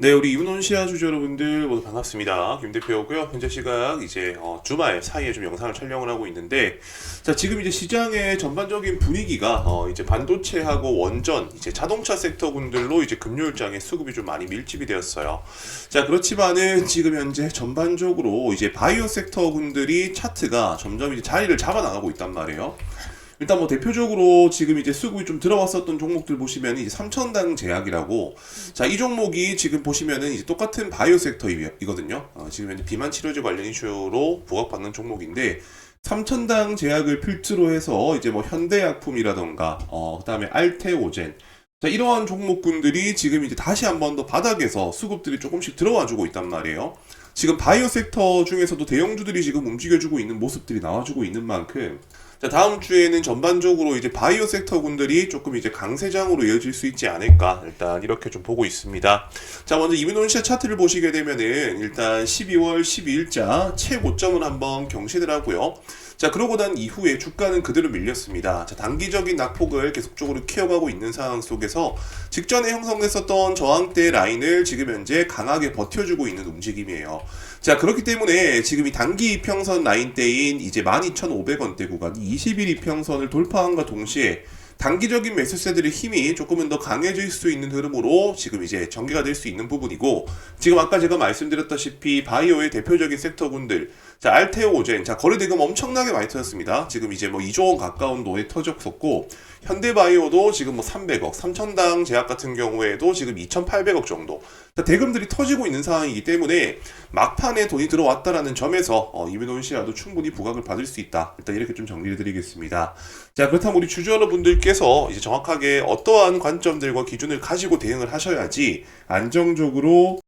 네, 우리 이문온시아 주주 여러분들 모두 반갑습니다. 김 대표고요. 현재 시각 이제 어, 주말 사이에 좀 영상을 촬영을 하고 있는데, 자 지금 이제 시장의 전반적인 분위기가 어, 이제 반도체하고 원전, 이제 자동차 섹터군들로 이제 금요일장에 수급이 좀 많이 밀집이 되었어요. 자 그렇지만은 지금 현재 전반적으로 이제 바이오 섹터군들이 차트가 점점 이제 자리를 잡아 나가고 있단 말이에요. 일단 뭐 대표적으로 지금 이제 수급이 좀 들어왔었던 종목들 보시면 이제 삼천당 제약이라고 자 이 종목이 지금 보시면은 이제 똑같은 바이오 섹터이거든요. 어, 지금 현재 비만 치료제 관련 이슈로 부각받는 종목인데 삼천당 제약을 필두로 해서 이제 뭐 현대약품이라던가 어 그다음에 알테오젠 자 이러한 종목군들이 지금 이제 다시 한 번 더 바닥에서 수급들이 조금씩 들어와주고 있단 말이에요. 지금 바이오 섹터 중에서도 대형주들이 지금 움직여주고 있는 모습들이 나와주고 있는 만큼 자, 다음 주에는 전반적으로 이제 바이오 섹터 군들이 조금 이제 강세장으로 이어질 수 있지 않을까. 일단 이렇게 좀 보고 있습니다. 자, 먼저 이민온시아 차트를 보시게 되면은 일단 12월 12일자 최고점을 한번 경신을 하고요. 자, 그러고 난 이후에 주가는 그대로 밀렸습니다. 자, 단기적인 낙폭을 계속적으로 키워가고 있는 상황 속에서 직전에 형성됐었던 저항대 라인을 지금 현재 강하게 버텨주고 있는 움직임이에요. 자, 그렇기 때문에 지금 이 단기 이평선 라인대인 이제 12,500원대 구간 20일 이평선을 돌파함과 동시에 단기적인 매수세들의 힘이 조금은 더 강해질 수 있는 흐름으로 지금 이제 전개가 될 수 있는 부분이고 지금 아까 제가 말씀드렸다시피 바이오의 대표적인 섹터군들 자 알테오젠 자 거래 대금 엄청나게 많이 터졌습니다. 지금 이제 뭐 2조 원 가까운 돈에 터졌었고 현대바이오도 지금 뭐 300억 3천당 제약 같은 경우에도 지금 2,800억 정도. 자, 대금들이 터지고 있는 상황이기 때문에 막판에 돈이 들어왔다라는 점에서 어, 이민온시아도 충분히 부각을 받을 수 있다. 일단 이렇게 좀 정리를 드리겠습니다. 자 그렇다면 우리 주주 여러분들께 서 이제 정확하게 어떠한 관점들과 기준을 가지고 대응을 하셔야지 안정적으로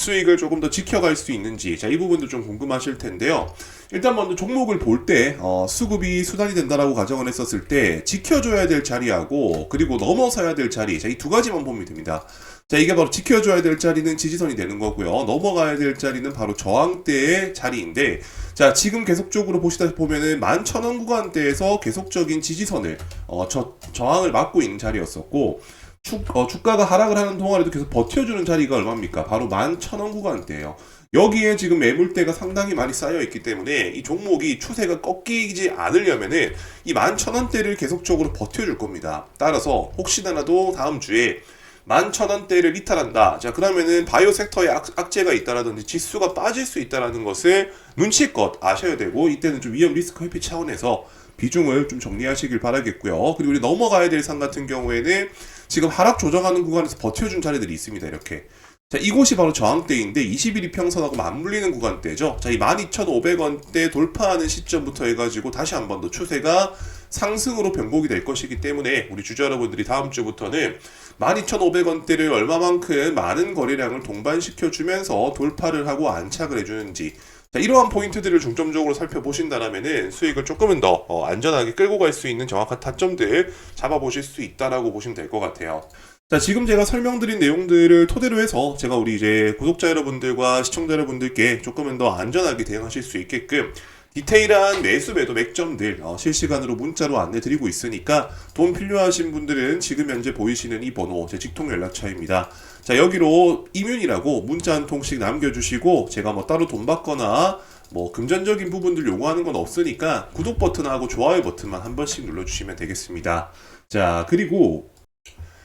수익을 조금 더 지켜갈 수 있는지 자 이 부분도 좀 궁금하실 텐데요. 일단 먼저 종목을 볼때 어, 수급이 수단이 된다라고 가정을 했었을 때 지켜줘야 될 자리하고 그리고 넘어서야 될 자리 자 이 두 가지만 보면 됩니다. 자 이게 바로 지켜줘야 될 자리는 지지선이 되는 거고요. 넘어가야 될 자리는 바로 저항대의 자리인데 자 지금 계속적으로 보시다 보면은 11,000원 구간대에서 계속적인 지지선을 어, 저, 저항을 막고 있는 자리였었고 주, 어, 주가가 하락을 하는 동안에도 계속 버텨주는 자리가 얼마입니까? 바로 11,000원 구간대예요. 여기에 지금 매물대가 상당히 많이 쌓여 있기 때문에 이 종목이 추세가 꺾이지 않으려면은 이 11,000원대를 계속적으로 버텨줄 겁니다. 따라서 혹시나라도 다음 주에 11,000원대를 이탈한다. 자, 그러면은 바이오 섹터에 악, 악재가 있다라든지 지수가 빠질 수 있다라는 것을 눈치껏 아셔야 되고 이때는 좀 위험 리스크 회피 차원에서 비중을 좀 정리하시길 바라겠고요. 그리고 우리 넘어가야 될 상 같은 경우에는 지금 하락 조정하는 구간에서 버텨준 자리들이 있습니다. 이렇게. 자, 이곳이 바로 저항대인데 21 이 평선하고 맞물리는 구간대죠. 자, 이 12,500원대 돌파하는 시점부터 해가지고 다시 한 번 더 추세가 상승으로 변곡이 될 것이기 때문에 우리 주주 여러분들이 다음 주부터는 12,500원대를 얼마만큼 많은 거래량을 동반시켜 주면서 돌파를 하고 안착을 해주는지 자, 이러한 포인트들을 중점적으로 살펴보신다라면은 수익을 조금은 더 어, 안전하게 끌고 갈 수 있는 정확한 타점들 잡아보실 수 있다라고 보시면 될 것 같아요. 자, 지금 제가 설명드린 내용들을 토대로 해서 제가 우리 이제 구독자 여러분들과 시청자 여러분들께 조금은 더 안전하게 대응하실 수 있게끔 디테일한 매수 매도 맥점들 어, 실시간으로 문자로 안내 드리고 있으니까 돈 필요하신 분들은 지금 현재 보이시는 이 번호 제 직통 연락처입니다. 자 여기로 이윤이라고 문자 한 통씩 남겨주시고 제가 뭐 따로 돈 받거나 뭐 금전적인 부분들 요구하는 건 없으니까 구독 버튼하고 좋아요 버튼만 한 번씩 눌러주시면 되겠습니다. 자 그리고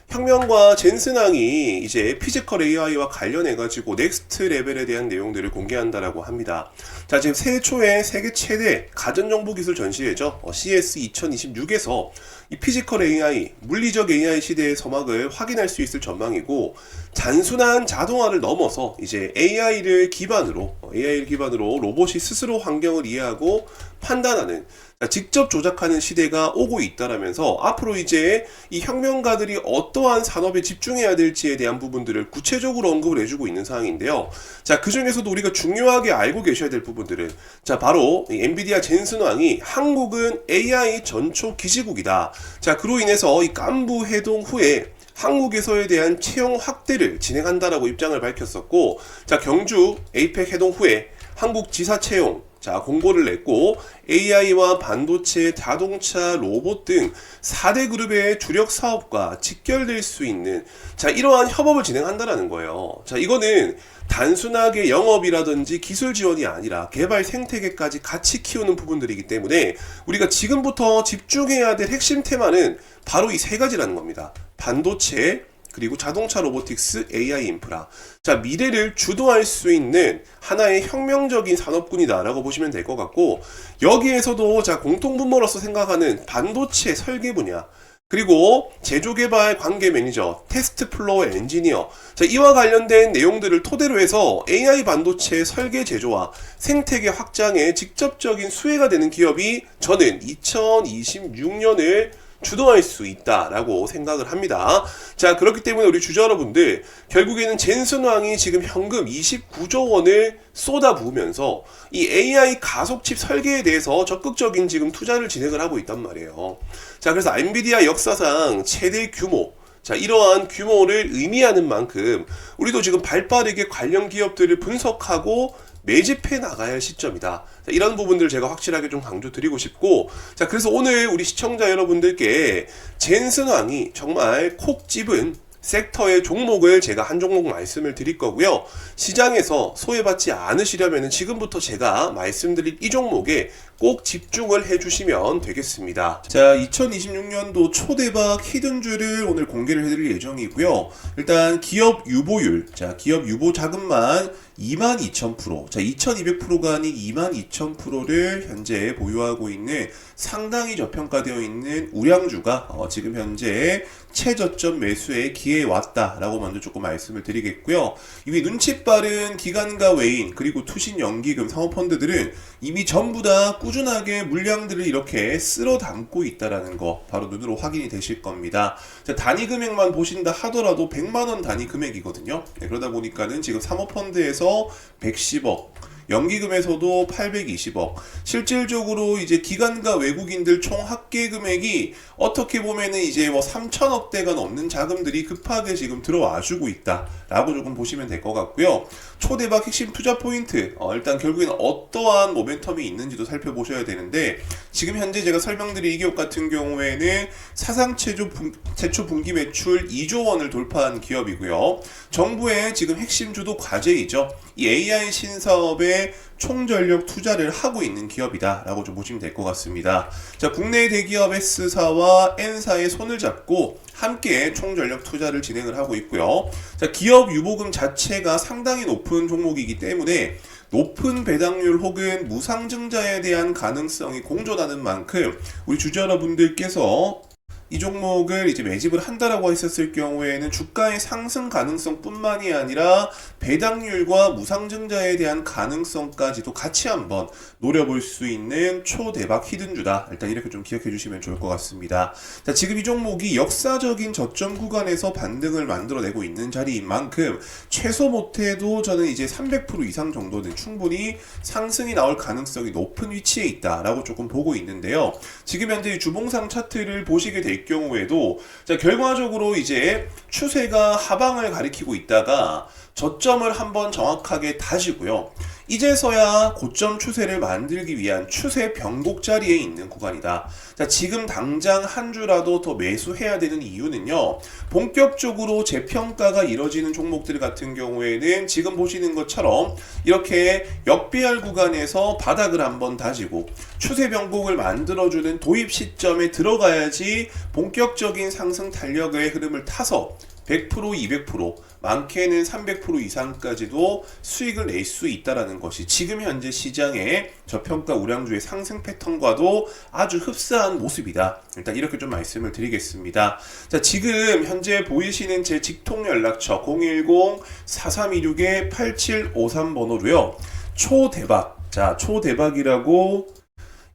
혁명과 젠슨항이 이제 피지컬 AI와 관련해 가지고 넥스트 레벨에 대한 내용들을 공개한다라고 합니다. 자, 지금 새해 초에 세계 최대 가전정보기술 전시회죠. 어, CS 2026에서 이 피지컬 AI, 물리적 AI 시대의 서막을 확인할 수 있을 전망이고, 단순한 자동화를 넘어서 이제 AI를 기반으로, 어, AI를 기반으로 로봇이 스스로 환경을 이해하고 판단하는 직접 조작하는 시대가 오고 있다라면서 앞으로 이제 이 혁명가들이 어떠한 산업에 집중해야 될지에 대한 부분들을 구체적으로 언급을 해주고 있는 상황인데요. 자, 그 중에서도 우리가 중요하게 알고 계셔야 될 부분 들은 자, 바로 이 엔비디아 젠슨왕이 한국은 AI 전초 기지국이다. 자, 그로 인해서 이 깐부 해동 후에 한국에서에 대한 채용 확대를 진행한다라고 입장을 밝혔었고, 자, 경주 에이펙 해동 후에 한국 지사 채용 자, 공고를 냈고 AI와 반도체, 자동차, 로봇 등 4대 그룹의 주력 사업과 직결될 수 있는 자, 이러한 협업을 진행한다라는 거예요. 자, 이거는 단순하게 영업이라든지 기술 지원이 아니라 개발 생태계까지 같이 키우는 부분들이기 때문에 우리가 지금부터 집중해야 될 핵심 테마는 바로 이 세 가지라는 겁니다. 반도체, 그리고 자동차 로보틱스, AI 인프라. 자, 미래를 주도할 수 있는 하나의 혁명적인 산업군이다라고 보시면 될 것 같고, 여기에서도 자, 공통분모로서 생각하는 반도체 설계 분야, 그리고 제조개발 관계 매니저, 테스트 플로어 엔지니어. 자, 이와 관련된 내용들을 토대로 해서 AI 반도체 설계 제조와 생태계 확장에 직접적인 수혜가 되는 기업이 저는 2026년을 주도할 수 있다라고 생각을 합니다. 자, 그렇기 때문에 우리 주주 여러분들, 결국에는 젠슨 왕이 지금 현금 29조 원을 쏟아부으면서 이 AI 가속칩 설계에 대해서 적극적인 지금 투자를 진행을 하고 있단 말이에요. 자, 그래서 엔비디아 역사상 최대 규모, 자, 이러한 규모를 의미하는 만큼 우리도 지금 발 빠르게 관련 기업들을 분석하고 매집해 나가야 할 시점이다. 자, 이런 부분들을 제가 확실하게 좀 강조 드리고 싶고, 자, 그래서 오늘 우리 시청자 여러분들께 젠슨 왕이 정말 콕 집은 섹터의 종목을 제가 한 종목 말씀을 드릴 거고요. 시장에서 소외받지 않으시려면 지금부터 제가 말씀드릴 이 종목에 꼭 집중을 해주시면 되겠습니다. 자, 2026년도 초대박 히든주를 오늘 공개를 해드릴 예정이고요. 일단 기업 유보율, 자, 기업 유보 자금만 22,000%, 자, 2,200%가 아닌 22,000%를 현재 보유하고 있는 상당히 저평가되어 있는 우량주가 어, 지금 현재 최저점 매수의 기회에 왔다라고 먼저 조금 말씀을 드리겠고요. 이미 눈치 빠른 기관과 외인 그리고 투신 연기금 사모펀드들은 이미 전부 다 꾸준하게 물량들을 이렇게 쓸어 담고 있다라는 거 바로 눈으로 확인이 되실 겁니다. 자, 단위 금액만 보신다 하더라도 100만 원 단위 금액이거든요. 네, 그러다 보니까는 지금 사모펀드에서 110억 연기금에서도 820억. 실질적으로 이제 기관과 외국인들 총 합계 금액이 어떻게 보면은 이제 뭐 3천억 대가 넘는 자금들이 급하게 지금 들어와 주고 있다라고 조금 보시면 될 것 같고요. 초대박 핵심 투자 포인트. 어, 일단 결국에는 어떠한 모멘텀이 있는지도 살펴보셔야 되는데 지금 현재 제가 설명드린 이 기업 같은 경우에는 사상 최초, 분, 최초 분기 매출 2조 원을 돌파한 기업이고요. 정부의 지금 핵심 주도 과제이죠. 이 AI 신사업에 총전력 투자를 하고 있는 기업이다라고 좀 보시면 될 것 같습니다. 자, 국내 대기업 S사와 N사의 손을 잡고 함께 총전력 투자를 진행을 하고 있고요. 자, 기업 유보금 자체가 상당히 높은 종목이기 때문에 높은 배당률 혹은 무상증자에 대한 가능성이 공존하는 만큼 우리 주주 여러분들께서 이 종목을 이제 매집을 한다라고 했었을 경우에는 주가의 상승 가능성뿐만이 아니라 배당률과 무상증자에 대한 가능성까지도 같이 한번 노려볼 수 있는 초대박 히든주다. 일단 이렇게 좀 기억해 주시면 좋을 것 같습니다. 자, 지금 이 종목이 역사적인 저점 구간에서 반등을 만들어내고 있는 자리인 만큼 최소 못해도 저는 이제 300% 이상 정도는 충분히 상승이 나올 가능성이 높은 위치에 있다라고 조금 보고 있는데요. 지금 현재 주봉상 차트를 보시게 될 경우에도 자, 결과적으로 이제 추세가 하방을 가리키고 있다가 저점을 한번 정확하게 다지고요. 이제서야 고점 추세를 만들기 위한 추세 변곡 자리에 있는 구간이다. 자, 지금 당장 한 주라도 더 매수해야 되는 이유는요. 본격적으로 재평가가 이뤄지는 종목들 같은 경우에는 지금 보시는 것처럼 이렇게 역배열 구간에서 바닥을 한번 다지고 추세 변곡을 만들어주는 도입 시점에 들어가야지 본격적인 상승 탄력의 흐름을 타서 100% 200% 많게는 300% 이상까지도 수익을 낼 수 있다라는 것이 지금 현재 시장의 저평가 우량주의 상승 패턴과도 아주 흡사한 모습이다. 일단 이렇게 좀 말씀을 드리겠습니다. 자, 지금 현재 보이시는 제 직통 연락처 010-4326-8753번호로요. 초대박. 자, 초대박이라고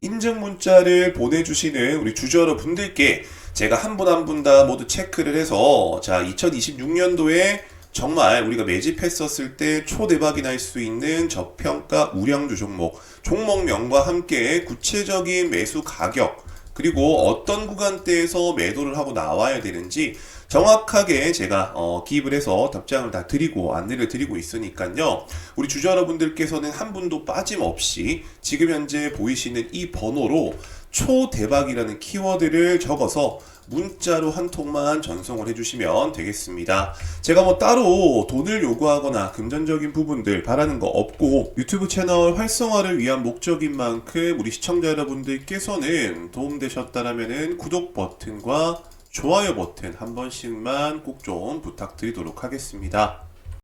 인증 문자를 보내주시는 우리 주주 여러 분들께 제가 한 분 한 분 다 모두 체크를 해서 자 2026년도에 정말 우리가 매집했었을 때 초대박이 날 수 있는 저평가 우량주 종목 종목명과 함께 구체적인 매수 가격 그리고 어떤 구간대에서 매도를 하고 나와야 되는지 정확하게 제가 어, 기입을 해서 답장을 다 드리고 안내를 드리고 있으니까요. 우리 주주 여러분들께서는 한 분도 빠짐없이 지금 현재 보이시는 이 번호로 초대박이라는 키워드를 적어서 문자로 한 통만 전송을 해주시면 되겠습니다. 제가 뭐 따로 돈을 요구하거나 금전적인 부분들 바라는 거 없고 유튜브 채널 활성화를 위한 목적인 만큼 우리 시청자 여러분들께서는 도움되셨다라면 구독 버튼과 좋아요 버튼 한 번씩만 꼭 좀 부탁드리도록 하겠습니다.